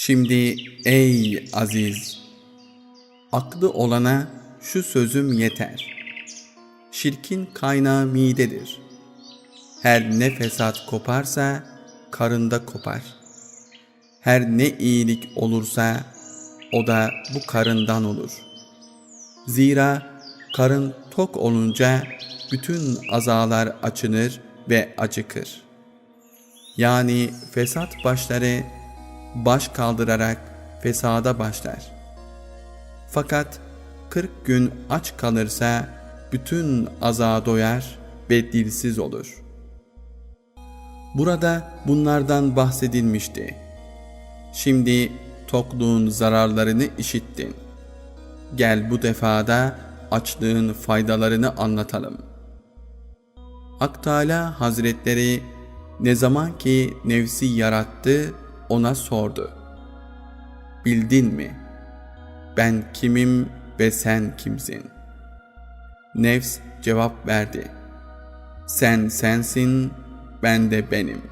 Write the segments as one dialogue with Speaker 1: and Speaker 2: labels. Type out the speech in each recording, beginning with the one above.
Speaker 1: Şimdi ey aziz, aklı olana şu sözüm yeter. Şirkin kaynağı midedir. Her ne fesat koparsa karında kopar. Her ne iyilik olursa o da bu karından olur. Zira karın tok olunca bütün azalar açınır ve acıkır. Yani fesat başları baş kaldırarak fesada başlar. Fakat 40 gün aç kalırsa bütün aza doyar ve dilsiz olur. Burada bunlardan bahsedilmişti. Şimdi tokluğun zararlarını işittin. Gel bu defada açlığın faydalarını anlatalım. Hak Teala Hazretleri ne zaman ki nefsi yarattı ona sordu. Bildin mi? Ben kimim ve sen kimsin? Nefs cevap verdi. Sen sensin, ben de benim.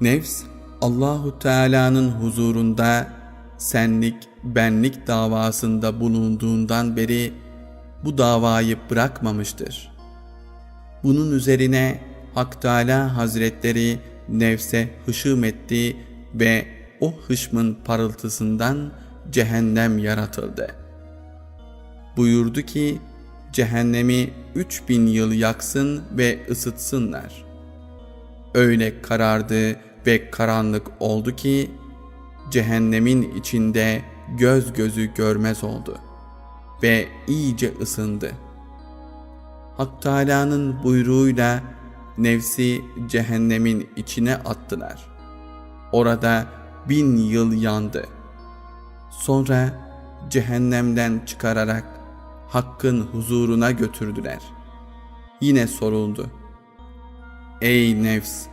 Speaker 1: Nefs Allahu Teala'nın huzurunda senlik, benlik davasında bulunduğundan beri bu davayı bırakmamıştır. Bunun üzerine Hak Teala Hazretleri nefse hışım etti ve o hışmın parıltısından cehennem yaratıldı. Buyurdu ki cehennemi üç bin yıl yaksın ve ısıtsınlar. Öyle karardı ve karanlık oldu ki cehennemin içinde göz gözü görmez oldu ve iyice ısındı. Hak Teâlâ'nın buyruğuyla nefsi cehennemin içine attılar. Orada bin yıl yandı. Sonra cehennemden çıkararak Hakk'ın huzuruna götürdüler. Yine soruldu. Ey nefs!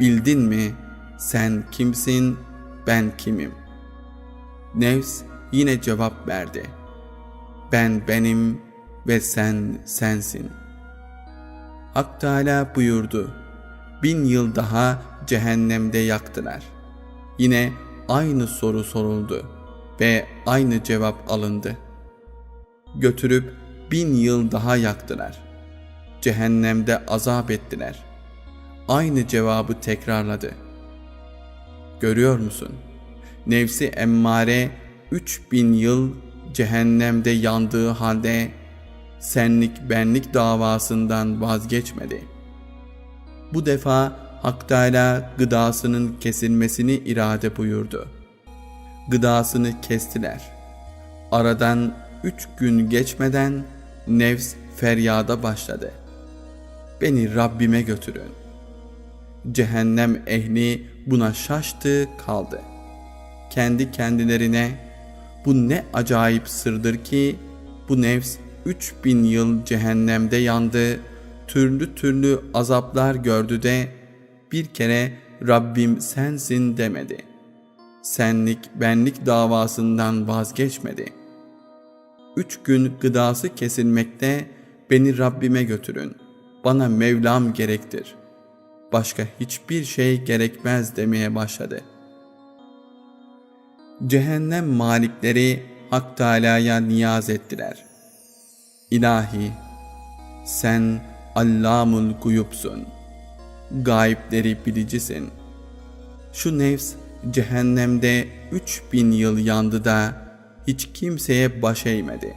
Speaker 1: Bildin mi sen kimsin, ben kimim? Nefs yine cevap verdi. Ben benim ve sen sensin. Hak Teala buyurdu. Bin yıl daha cehennemde yaktılar. Yine aynı soru soruldu ve aynı cevap alındı. Götürüp bin yıl daha yaktılar. Cehennemde azap ettiler. Aynı cevabı tekrarladı. Görüyor musun? Nefsi emmare üç bin yıl cehennemde yandığı halde senlik benlik davasından vazgeçmedi. Bu defa Hak Teala gıdasının kesilmesini irade buyurdu. Gıdasını kestiler. Aradan üç gün geçmeden nefs feryada başladı. Beni Rabbime götürün. Cehennem ehli buna şaştı kaldı. Kendi kendilerine bu ne acayip sırdır ki bu nefs üç bin yıl cehennemde yandı, türlü türlü azaplar gördü de bir kere Rabbim sensin demedi. Senlik benlik davasından vazgeçmedi. Üç gün gıdası kesilmekte beni Rabbime götürün. Bana Mevlam gerektir. Başka hiçbir şey gerekmez demeye başladı. Cehennem malikleri Hak Teala'ya niyaz ettiler. İlahi, sen Allamul Guyubsun. Gayipleri bilicisin. Şu nefs cehennemde üç bin yıl yandı da hiç kimseye baş eğmedi.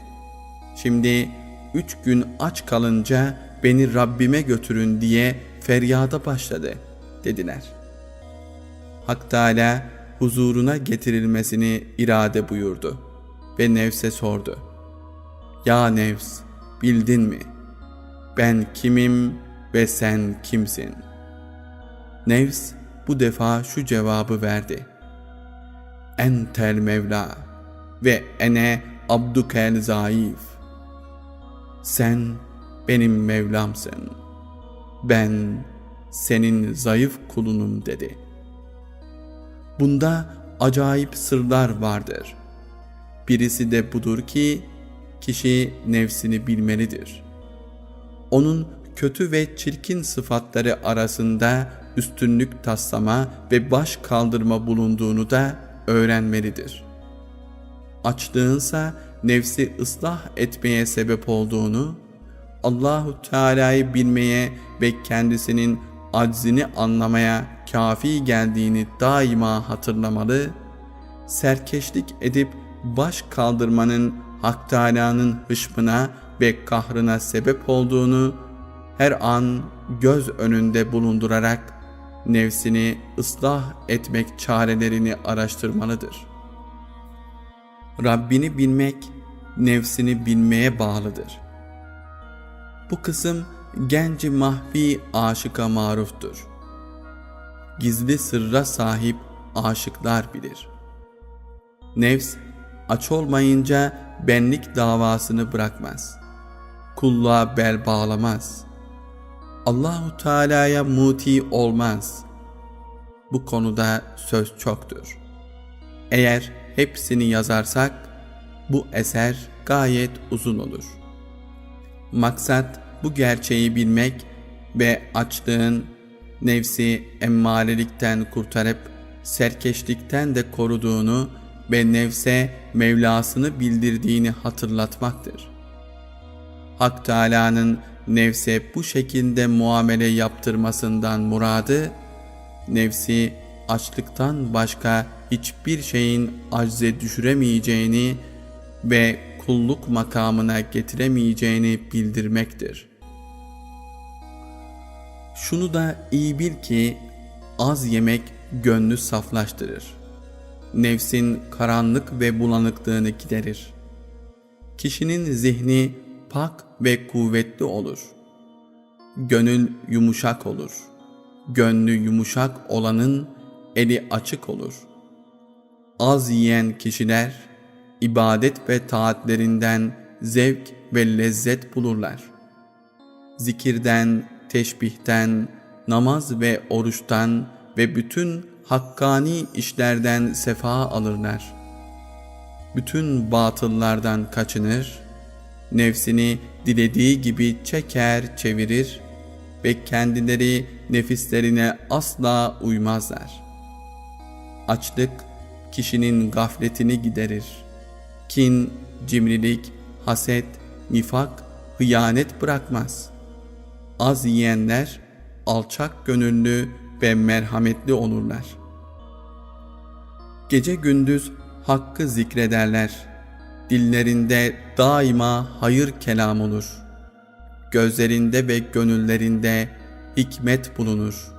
Speaker 1: Şimdi üç gün aç kalınca beni Rabbime götürün diye feryada başladı dediler. Hak Teala huzuruna getirilmesini irade buyurdu ve nefse sordu. Ya nefs bildin mi? Ben kimim ve sen kimsin? Nefs bu defa şu cevabı verdi. Entel Mevla ve ene abdukel zayıf. Sen benim Mevlamsın. Ben senin zayıf kulunum dedi. Bunda acayip sırlar vardır. Birisi de budur ki kişi nefsini bilmelidir. Onun kötü ve çirkin sıfatları arasında üstünlük taslama ve baş kaldırma bulunduğunu da öğrenmelidir. Açlığınsa nefsi ıslah etmeye sebep olduğunu, Allahu Teala'yı bilmeye ve kendisinin aczini anlamaya kafi geldiğini daima hatırlamalı, serkeşlik edip baş kaldırmanın Hak Teala'nın hışmına ve kahrına sebep olduğunu her an göz önünde bulundurarak nefsini ıslah etmek çarelerini araştırmalıdır. Rabbini bilmek nefsini bilmeye bağlıdır. Bu kısım genci mahvi aşıka maruftur. Gizli sırra sahip aşıklar bilir. Nefs aç olmayınca benlik davasını bırakmaz. Kulluğa bel bağlamaz. Allahu Teala'ya muti olmaz. Bu konuda söz çoktur. Eğer hepsini yazarsak bu eser gayet uzun olur. Maksat bu gerçeği bilmek ve açlığın nefsi emmalelikten kurtarıp serkeşlikten de koruduğunu ve nefse Mevlasını bildirdiğini hatırlatmaktır. Hak Teâlâ'nın nefse bu şekilde muamele yaptırmasından muradı, nefsi açlıktan başka hiçbir şeyin acze düşüremeyeceğini ve kulluk makamına getiremeyeceğini bildirmektir. Şunu da iyi bil ki az yemek gönlü saflaştırır. Nefsin karanlık ve bulanıklığını giderir. Kişinin zihni pak ve kuvvetli olur. Gönül yumuşak olur. Gönlü yumuşak olanın eli açık olur. Az yiyen kişiler ibadet ve taatlerinden zevk ve lezzet bulurlar. Zikirden, teşbihten, namaz ve oruçtan ve bütün hakkani işlerden sefa alırlar. Bütün batıllardan kaçınır, nefsini dilediği gibi çeker çevirir ve kendileri nefislerine asla uymazlar. Açlık kişinin gafletini giderir. Kin, cimrilik, haset, nifak, hıyanet bırakmaz. Az yiyenler alçak gönüllü ve merhametli olurlar. Gece gündüz hakkı zikrederler. Dillerinde daima hayır kelam olur. Gözlerinde ve gönüllerinde hikmet bulunur.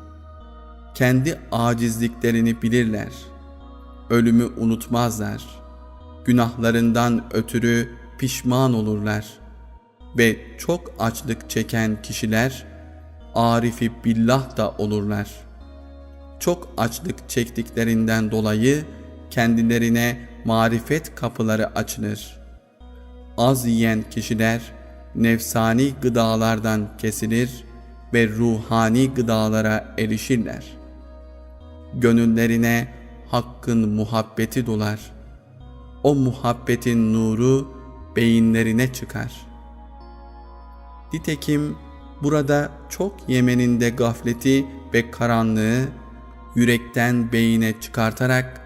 Speaker 1: Kendi acizliklerini bilirler. Ölümü unutmazlar. Günahlarından ötürü pişman olurlar. Ve çok açlık çeken kişiler arifi billah da olurlar. Çok açlık çektiklerinden dolayı kendilerine marifet kapıları açılır. Az yiyen kişiler nefsani gıdalardan kesilir ve ruhani gıdalara erişirler. Gönüllerine hakkın muhabbeti dolar. O muhabbetin nuru beyinlerine çıkar. Nitekim burada çok yemenin de gafleti ve karanlığı yürekten beyine çıkartarak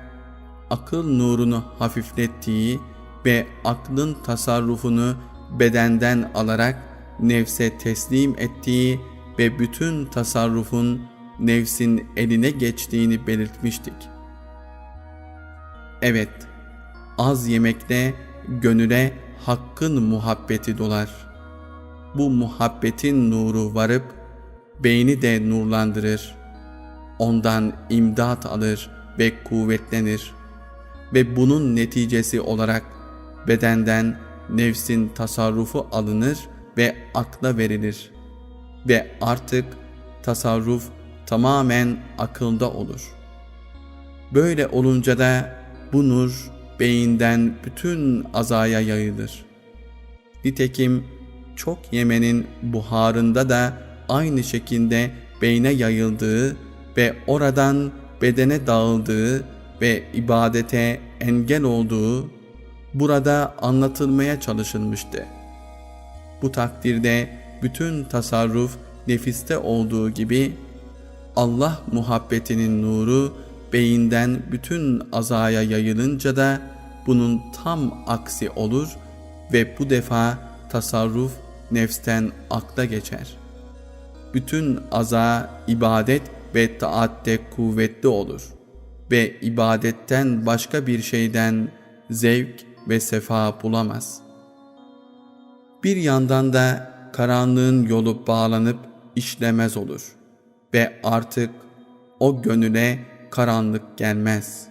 Speaker 1: akıl nurunu hafiflettiği ve aklın tasarrufunu bedenden alarak nefse teslim ettiği ve bütün tasarrufun nefsin eline geçtiğini belirtmiştik. Evet, az yemekte gönüle hakkın muhabbeti dolar. Bu muhabbetin nuru varıp beyni de nurlandırır. Ondan imdat alır ve kuvvetlenir ve bunun neticesi olarak bedenden nefsin tasarrufu alınır ve akla verilir ve artık tasarruf tamamen akılda olur. Böyle olunca da bu nur beyinden bütün azaya yayılır. Nitekim çok yemenin buharında da aynı şekilde beyne yayıldığı ve oradan bedene dağıldığı ve ibadete engel olduğu burada anlatılmaya çalışılmıştı. Bu takdirde bütün tasarruf nefiste olduğu gibi Allah muhabbetinin nuru beyinden bütün azaya yayılınca da bunun tam aksi olur ve bu defa tasarruf nefsten akla geçer. Bütün aza ibadet ve taatte kuvvetli olur ve ibadetten başka bir şeyden zevk ve sefa bulamaz. Bir yandan da karanlığın yolu bağlanıp işlemez olur ve artık o gönüle karanlık gelmez.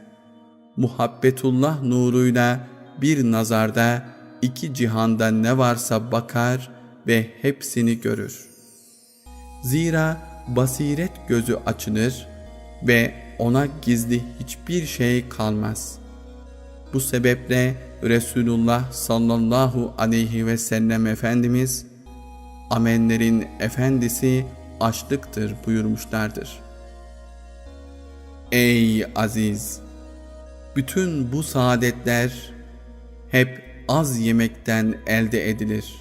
Speaker 1: Muhabbetullah nuruyla bir nazarda iki cihanda ne varsa bakar ve hepsini görür. Zira basiret gözü açılır ve ona gizli hiçbir şey kalmaz. Bu sebeple Resulullah sallallahu aleyhi ve sellem Efendimiz amenlerin efendisi açlıktır buyurmuşlardır. Ey aziz! Bütün bu saadetler hep az yemekten elde edilir.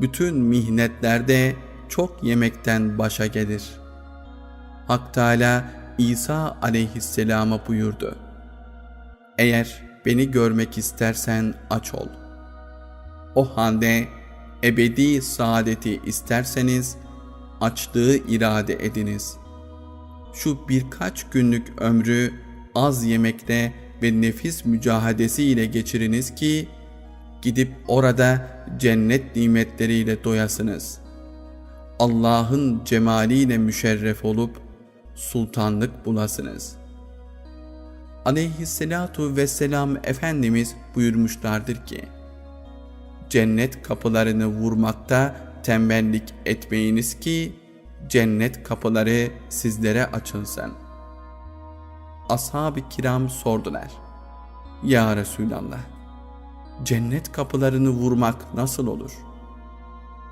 Speaker 1: Bütün mihnetlerde çok yemekten başa gelir. Hak Teala İsa aleyhisselama buyurdu. Eğer beni görmek istersen aç ol. O halde ebedi saadeti isterseniz açlığı irade ediniz. Şu birkaç günlük ömrü az yemekte ve nefis mücahadesiyle geçiriniz ki gidip orada cennet nimetleriyle doyasınız. Allah'ın cemaliyle müşerref olup sultanlık bulasınız. Aleyhisselatu vesselam Efendimiz buyurmuşlardır ki, cennet kapılarını vurmakta tembellik etmeyiniz ki cennet kapıları sizlere açılsın. Ashab-ı kiram sordular. Ya Resulallah, cennet kapılarını vurmak nasıl olur?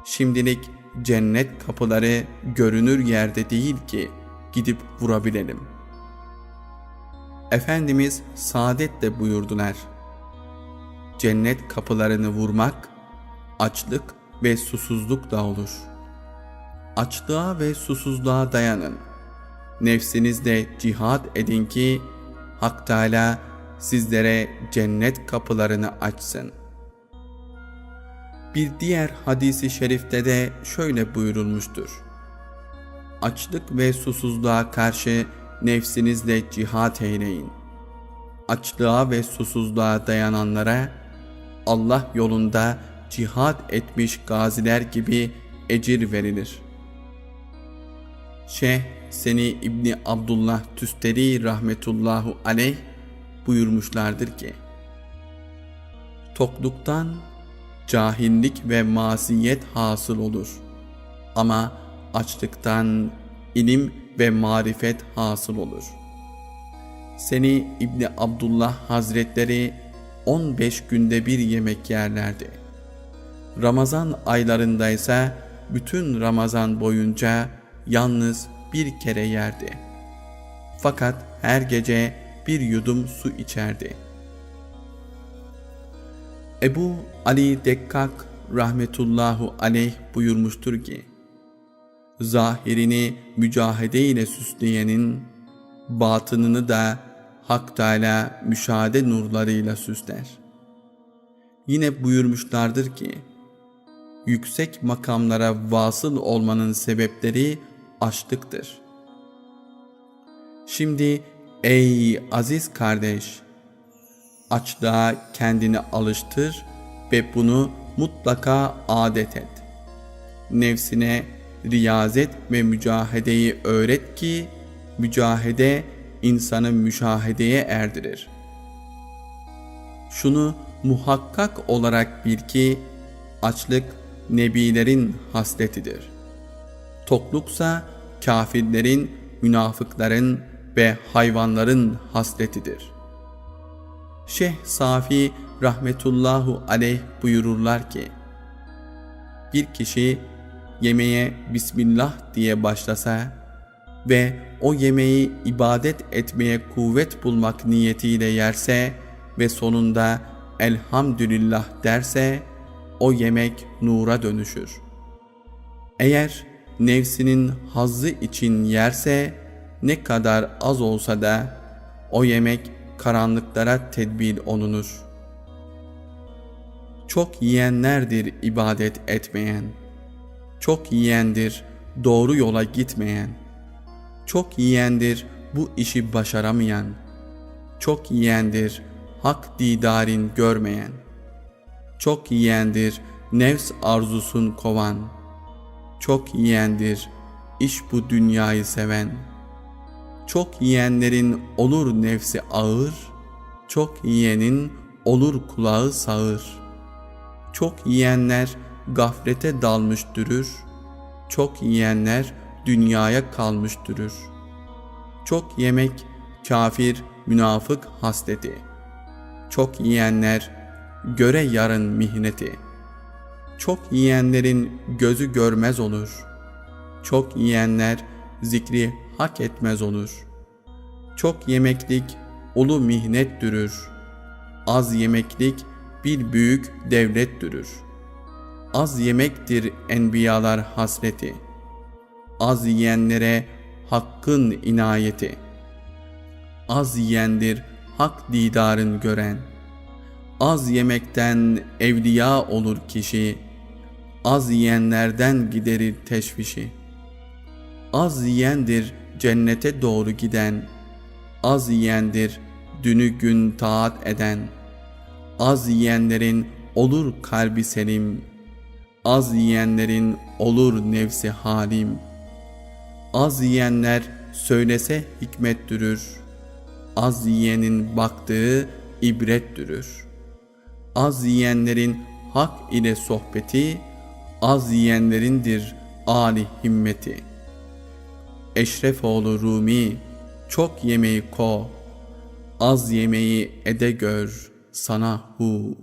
Speaker 1: Şimdilik cennet kapıları görünür yerde değil ki gidip vurabilelim. Efendimiz saadetle buyurdular. Cennet kapılarını vurmak açlık ve susuzluk da olur. Açlığa ve susuzluğa dayanın. Nefsinizle cihat edin ki Hak Teala sizlere cennet kapılarını açsın. Bir diğer hadisi şerifte de şöyle buyurulmuştur. Açlık ve susuzluğa karşı nefsinizle cihat eyleyin. Açlığa ve susuzluğa dayananlara Allah yolunda cihat etmiş gaziler gibi ecir verilir. Şeyh Seni İbni Abdullah Tüsteri rahmetullahu aleyh buyurmuşlardır ki, Tokluktan cahillik ve masiyet hasıl olur. Ama açlıktan ilim ve marifet hasıl olur. Seni İbni Abdullah Hazretleri 15 günde bir yemek yerlerdi. Ramazan aylarında ise bütün Ramazan boyunca yalnız bir kere yerdi. Fakat her gece bir yudum su içerdi. Ebu Ali Dekkak rahmetullahu aleyh buyurmuştur ki, Zahirini mücahede ile süsleyenin, batınını da Hak Teala müşahede nurlarıyla süsler. Yine buyurmuşlardır ki, yüksek makamlara vasıl olmanın sebepleri açlıktır. Şimdi ey aziz kardeş, açlığa kendini alıştır ve bunu mutlaka adet et. Nefsine riyazet ve mücahedeyi öğret ki mücahede insanı müşahedeye erdirir. Şunu muhakkak olarak bil ki açlık nebilerin hasletidir. Tokluksa kafirlerin, münafıkların ve hayvanların hasletidir. Şeyh Safi rahmetullahu aleyh buyururlar ki, bir kişi yemeğe Bismillah diye başlasa ve o yemeği ibadet etmeye kuvvet bulmak niyetiyle yerse ve sonunda elhamdülillah derse, o yemek nura dönüşür. Eğer nefsinin hazzı için yerse ne kadar az olsa da o yemek karanlıklara tedbir olunur. Çok yiyenlerdir ibadet etmeyen. Çok yiyendir doğru yola gitmeyen. Çok yiyendir bu işi başaramayan. Çok yiyendir hak didarin görmeyen. Çok yiyendir nefs arzusun kovan. Çok yiyendir iş bu dünyayı seven. Çok yiyenlerin olur nefsi ağır, çok yiyenin olur kulağı sağır. Çok yiyenler gaflete dalmış çok yiyenler dünyaya kalmış. Çok yemek kafir, münafık hasleti. Çok yiyenler göre yarın mihneti. Çok yiyenlerin gözü görmez olur. Çok yiyenler zikri hak etmez olur. Çok yemeklik ulu mihnet dürür. Az yemeklik bir büyük devlet dürür. Az yemektir enbiyalar hasreti. Az yiyenlere hakkın inayeti. Az yiyendir hak didarın gören. Az yemekten evliya olur kişi. Az yiyenlerden giderir teşvişi. Az yiyendir cennete doğru giden. Az yiyendir dünü gün taat eden. Az yiyenlerin olur kalbi selim. Az yiyenlerin olur nefsi halim. Az yiyenler söylese hikmet dürür. Az yiyenin baktığı ibret dürür. Az yiyenlerin hak ile sohbeti, az yiyenlerindir âli himmeti. Eşrefoğlu Rumi, çok yemeği ko, az yemeği ede gör sana hu.